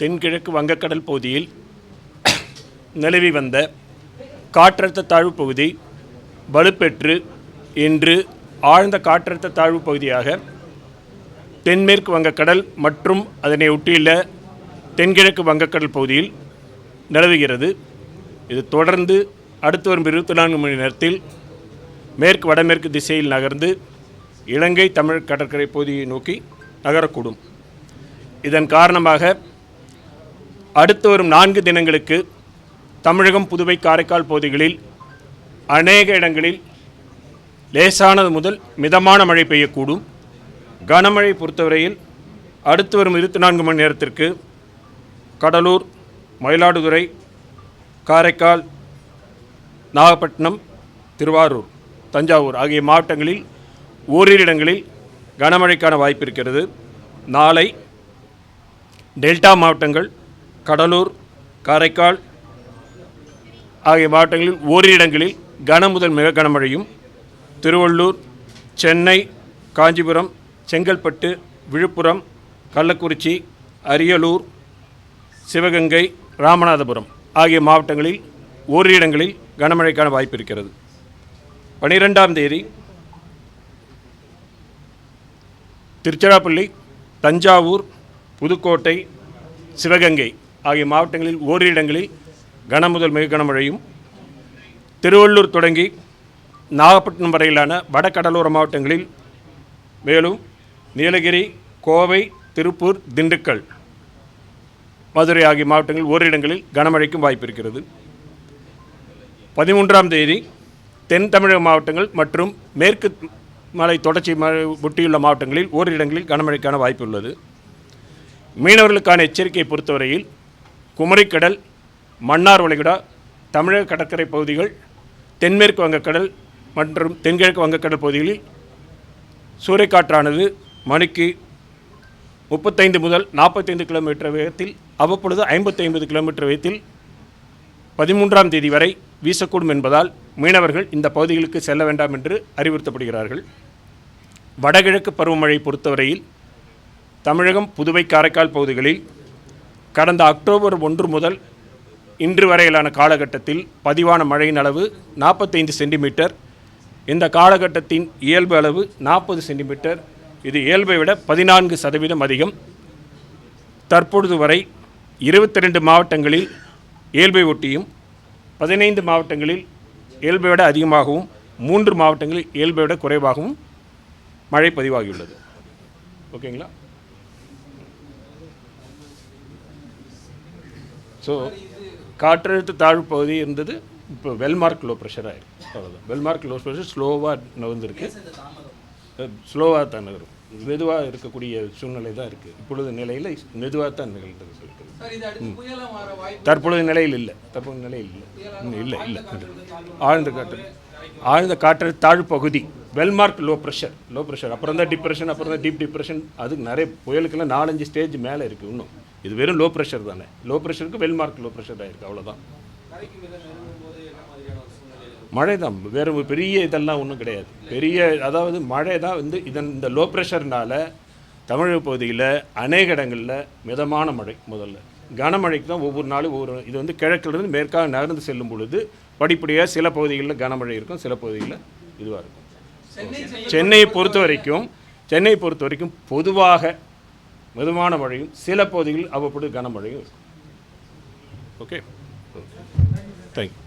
தென்கிழக்கு வங்கக்கடல் பகுதியில் நிலவி வந்த காற்றழுத்த தாழ்வு பகுதி வலுப்பெற்று இன்று ஆழ்ந்த காற்றழுத்த தாழ்வு பகுதியாக தென்மேற்கு வங்கக்கடல் மற்றும் அதனை ஒட்டியுள்ள தென்கிழக்கு வங்கக்கடல் பகுதியில் நிலவுகிறது. இது தொடர்ந்து அடுத்து வரும் இருபத்தி நான்கு மணி நேரத்தில் மேற்கு வடமேற்கு திசையில் நகர்ந்து இலங்கை தமிழ் கடற்கரை பகுதியை நோக்கி நகரக்கூடும். இதன் காரணமாக அடுத்து வரும் நான்கு தினங்களுக்கு தமிழகம் புதுவை காரைக்கால் பகுதிகளில் அநேக இடங்களில் லேசானது முதல் மிதமான மழை பெய்யக்கூடும். கனமழை பொறுத்தவரையில் அடுத்து வரும் இருபத்தி நான்கு மணி நேரத்திற்கு கடலூர் மயிலாடுதுறை காரைக்கால் நாகப்பட்டினம் திருவாரூர் தஞ்சாவூர் ஆகிய மாவட்டங்களில் ஓரிரு இடங்களில் கனமழைக்கான வாய்ப்பு இருக்கிறது. நாளை டெல்டா மாவட்டங்கள் கடலூர் காரைக்கால் ஆகிய மாவட்டங்களில் ஓரிரு இடங்களில் கன முதல் மிக கனமழையும் திருவள்ளூர் சென்னை காஞ்சிபுரம் செங்கல்பட்டு விழுப்புரம் கள்ளக்குறிச்சி அரியலூர் சிவகங்கை ராமநாதபுரம் ஆகிய மாவட்டங்களில் ஓரிரு இடங்களில் கனமழைக்கான வாய்ப்பு இருக்கிறது. பனிரெண்டாம் தேதி திருச்சிராப்பள்ளி தஞ்சாவூர் புதுக்கோட்டை சிவகங்கை ஆகிய மாவட்டங்களில் ஓரிரு இடங்களில் கனமுதல் மிக கனமழையும் திருவள்ளூர் தொடங்கி நாகப்பட்டினம் வரையிலான வடகடலோர மாவட்டங்களில் மேலும் நீலகிரி கோவை திருப்பூர் திண்டுக்கல் மதுரை ஆகிய மாவட்டங்களில் ஓரிரு இடங்களில் கனமழைக்கும் வாய்ப்பு இருக்கிறது. பதிமூன்றாம் தேதி தென் தமிழக மாவட்டங்கள் மற்றும் மேற்கு மலை தொடர்ச்சி ஒட்டியுள்ள மாவட்டங்களில் ஓரிரு இடங்களில் கனமழைக்கான வாய்ப்பு உள்ளது. மீனவர்களுக்கான எச்சரிக்கையை பொறுத்தவரையில் குமரிக்கடல் மன்னார் வளைகுடா தமிழக கடற்கரை பகுதிகள் தென்மேற்கு வங்கக்கடல் மற்றும் தென்கிழக்கு வங்கக்கடல் பகுதிகளில் சூறைக்காற்றானது மணிக்கு முப்பத்தைந்து முதல் நாற்பத்தைந்து கிலோமீட்டர் வேகத்தில் அவ்வப்பொழுது ஐம்பத்தி ஐம்பது கிலோமீட்டர் வேகத்தில் பதிமூன்றாம் தேதி வரை வீசக்கூடும் என்பதால் மீனவர்கள் இந்த பகுதிகளுக்கு செல்ல வேண்டாம் என்று அறிவுறுத்தப்படுகிறார்கள். வடகிழக்கு பருவமழை பொறுத்தவரையில் தமிழகம் புதுவை காரைக்கால் பகுதிகளில் கடந்த அக்டோபர் ஒன்று முதல் இன்று வரையிலான காலகட்டத்தில் பதிவான மழையின் அளவு நாற்பத்தைந்து சென்டிமீட்டர். இந்த காலகட்டத்தின் இயல்பு அளவு நாற்பது சென்டிமீட்டர். இது இயல்பை விட பதினான்கு சதவீதம் அதிகம். தற்பொழுது வரை இருபத்தி ரெண்டு மாவட்டங்களில் இயல்பை ஒட்டியும் பதினைந்து மாவட்டங்களில் இயல்பை விட அதிகமாகவும் மூன்று மாவட்டங்களில் இயல்பை விட குறைவாகவும் மழை பதிவாகியுள்ளது. ஓகேங்களா? ஸோ காற்றழுத்த தாழ்வு பகுதி இருந்தது இப்போ வெல்மார்க் லோ ப்ரெஷர் ஆயிருக்கு. அவ்வளோதான் வெல்மார்க் லோ ப்ரெஷர் ஸ்லோவாக நகர்ந்துருக்கு. ஸ்லோவாக தான் நகரும். மெதுவாக இருக்கக்கூடிய சூழ்நிலை தான் இருக்குது இப்பொழுது நிலையில் மெதுவாக தான் நிகழ்ந்து இருக்குது தற்பொழுது நிலையில் இல்லை. தற்போது நிலையில் இல்லை. இல்லை இல்லை. ஆழ்ந்த காற்று ஆழ்ந்த காற்று தாழ்வு பகுதி. Well marked low pressure low pressure அப்புறம் தான் டிப்ரெஷன் அப்புறம் தான் டீப் டிப்ரெஷன் அதுக்கு நிறைய புயலுக்கெல்லாம் நாலஞ்சு ஸ்டேஜ் மேலே இருக்குது இன்னும். இது வெறும் லோ ப்ரெஷர் தானே. லோ ப்ரெஷருக்கு வெல்மார்க் லோ ப்ரெஷர் ஆயிருக்கு அவ்வளோதான் மழை தான் வேறு பெரிய இதெல்லாம் ஒன்றும் கிடையாது. பெரிய அதாவது மழை தான் வந்து இதன் இந்த லோ ப்ரெஷர்னால தமிழக பகுதியில் அநேக இடங்களில் மிதமான மழை முதல்ல. கனமழைக்கு தான் ஒவ்வொரு நாளும் ஒவ்வொரு இது வந்து கிழக்கிலிருந்து மேற்காக நகர்ந்து செல்லும் பொழுது படிப்படியாக சில பகுதிகளில் கனமழை இருக்கும் சில பகுதிகளில் இதுவாக இருக்கும். சென்னை சென்னையை பொறுத்த வரைக்கும் சென்னையை பொறுத்த வரைக்கும் பொதுவாக மிதமான மழையும் சில பகுதிகளில் அவ்வப்பொழுது கனமழையும் இருக்கும். Okay thank you